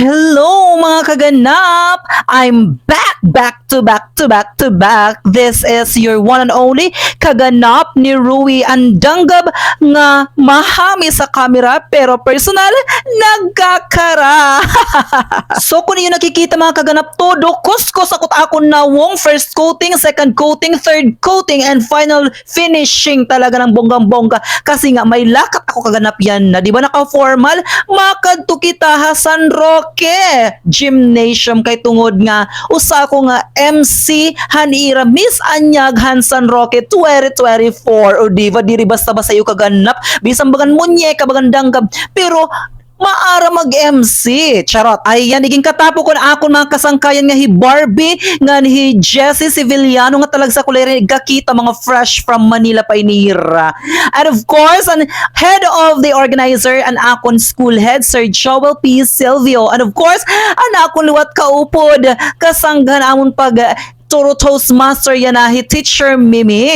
Hello mga kaganap! I'm back, back to back to back to back. This is your one and only kaganap ni Rui Andangab nga mahami sa camera pero personal nagkakara. so kung niyo nakikita mga kaganap todo, kuskus akot ako na wong first coating, second coating, third coating, and final finishing talaga ng bonggang-bongga kasi nga may lakat ako kaganap yan na di ba naka-formal makadto kita ha San Roque Gymnasium kay tungod nga usa ko nga MC Hanira Miss Anyag Han San Roque 2024 o di ba diri basta-basta iyo kaganap. Bisan bagan munye kabagandang gab pero maara mag-MC. Charot. Ay, yan, iging katapo ko na akon mga kasangkayan nga hi Barbie, nga hi Jessie Civiliano, nga talag sa kulay gakita mga fresh from Manila pa inira. And of course, an head of the organizer, an akon school head, Sir Joel P. Silvio. And of course, an akon liwat kaupod, kasanggan amon pag Turo Toastmaster yan na hi Teacher Mimi.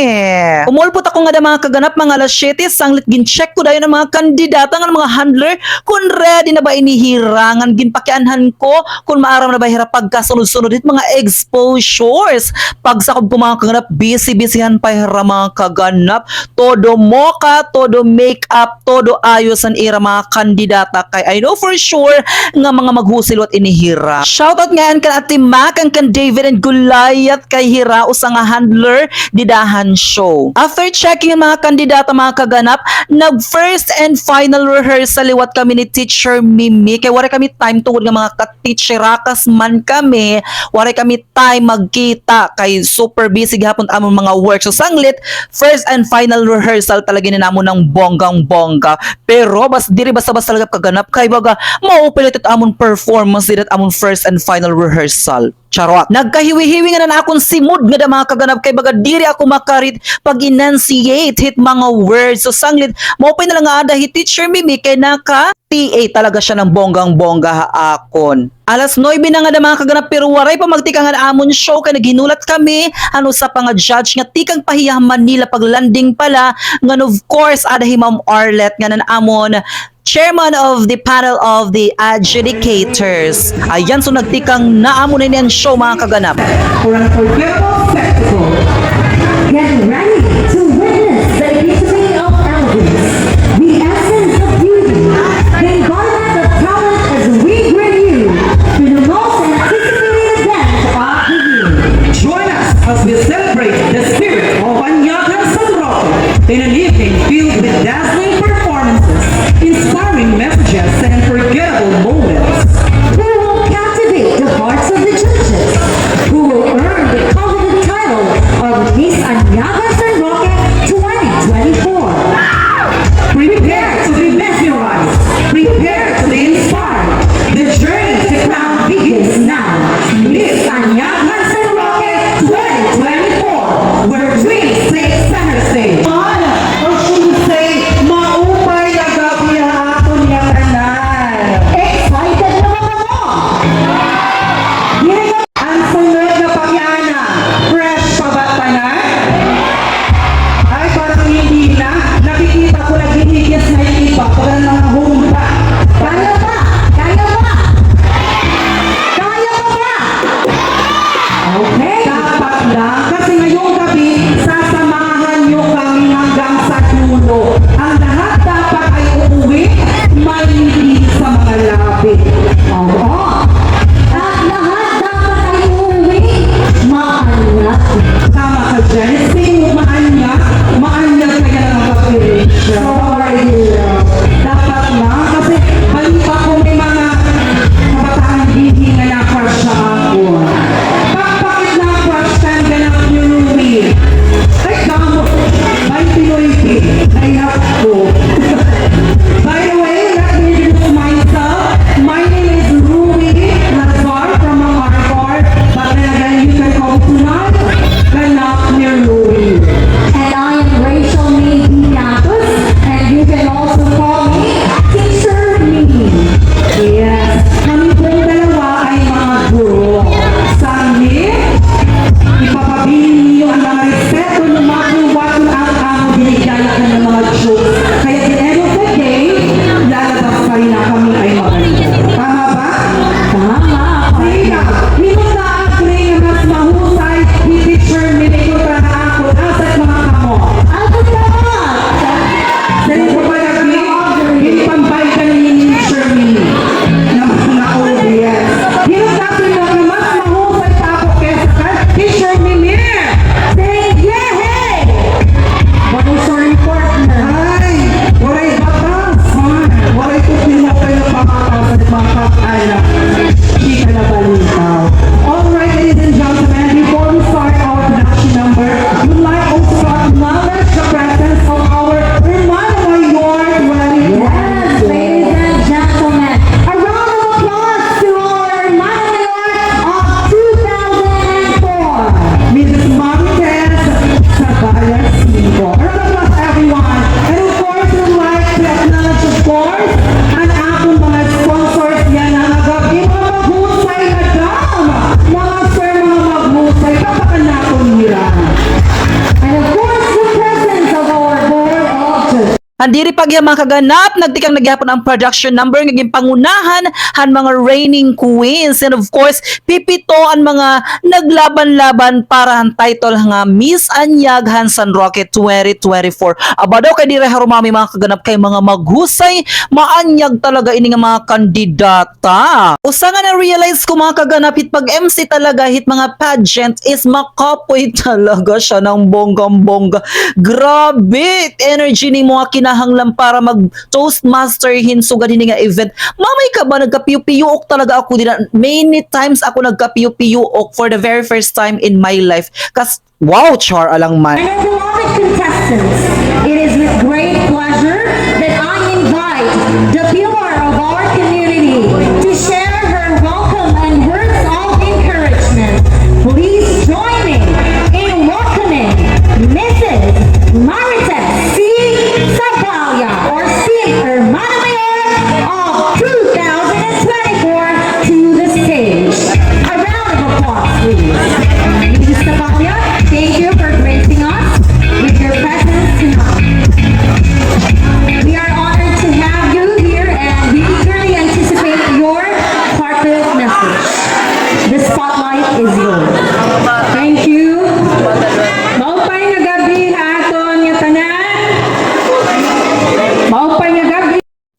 Umulpot ako nga da mga kaganap mga alas 7, sanglit gin-check ko dayon ng mga kandidata nga mga handler kung ready na ba inihirangan ginpakianhan ko kung maaram na ba hirap pagkasunod-sunod it mga exposures. Pagsakob ko mga kaganap, busy-busyhan pa hira mga kaganap. Todo moka, todo make-up, todo ayos ang ira mga kandidata kay I know for sure nga mga maghusilot inihira. Shoutout nga kan Ate Mac, kan David and Gulay at kay Hira usa nga handler didahan show. After checking ang mga kandidata mga kaganap, nag first and final rehearsal liwat kami ni Teacher Mimi kay wala kami time tungod nga mga ka-teacherakas man kami, wala kami time magkita kay super busy gihapon among mga work. So sanglit, first and final rehearsal talaga ni namo ng bonggang bongga. Pero bas diri basta-basta talaga kaganap kay baga maupilit amon performance diri amon first and final rehearsal. Charot. Nagkahiwi-hiwi nga na akong simod nga da mga kaganap kay baga diri ako makarit pag enunciate hit mga words. So sanglit, mo pa na lang nga hit teacher Mimi kay naka PA talaga siya ng bonggang-bongga haakon. Alas 9 na nga da mga kaganap pero waray pa magtika nga na amon show kay naghinulat kami ano sa panga judge nga tikang pahiyah Manila pag landing pala nga of course ada hi Ma'am Arlet nga nan amon chairman of the panel of the adjudicators. Ayan, so nagtikang naamo na niyan show mga kaganap. for an unforgettable spectacle. bom. Andiri pag yung mga kaganap, nagtikang nagyapon ang production number ngaging pangunahan han mga reigning queens and of course pipito ang mga naglaban-laban para ang title nga Miss Anyag Hansan Rocket 2024. Aba daw kay dire harumami mga kaganap kay mga maghusay, maanyag talaga ini nga mga kandidata. Usa nga na realize ko mga kaganap hit pag MC talaga hit mga pageant is makapoy talaga siya ng bonggang-bongga. Grabe! Energy ni mga kinahanglan para mag Toastmaster hinsugan ini nga event. Mamay ka ba nagkapiyo-piyuok talaga ako din. Many times ako nagkapiyo-piyuok for the very first time in my life. Kas wow, char alang man. Contestants,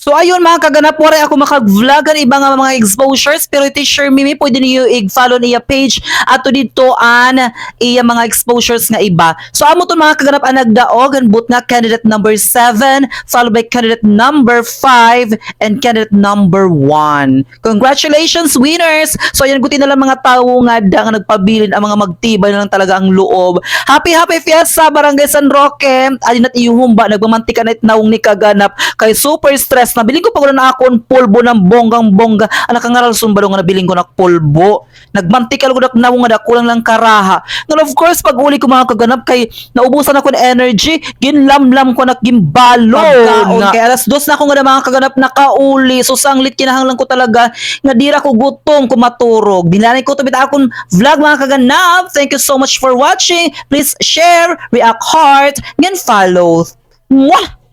So ayun mga kaganap, wala ako makag-vlog ang iba nga mga exposures pero iti sure mimi pwede niyo i-follow niya page ato dito an iya mga exposures nga iba. So amo to mga kaganap ang nagdaog ang boot nga candidate number 7 followed by candidate number 5 and candidate number 1. Congratulations winners! So ayan gutin na lang mga tao nga da nga nagpabilin ang mga magtibay na lang talaga ang loob. Happy happy fiesta Barangay San Roque. Alin at iyuhumba nagmamantika na itnawong ni kaganap kay super stress nabiling ko pa ko na akon pulbo ng bonggang bongga anak kangaral sumbalo nga nabiling ko na pulbo. Nagmantikal ko na nawong nga kulang lang karaha. And of course pag uli ko mga kaganap kay naubusan ako ng energy ginlamlam ko na gimbalo. Pagkaon. kay alas dos na ako nga na mga kaganap nakauli. So sanglit kinahanglan ko talaga nga dira ko gutom kumaturog dinanay ko tumita akong vlog mga kaganap. Thank you so much for watching. Please share react heart and follow. Mwah!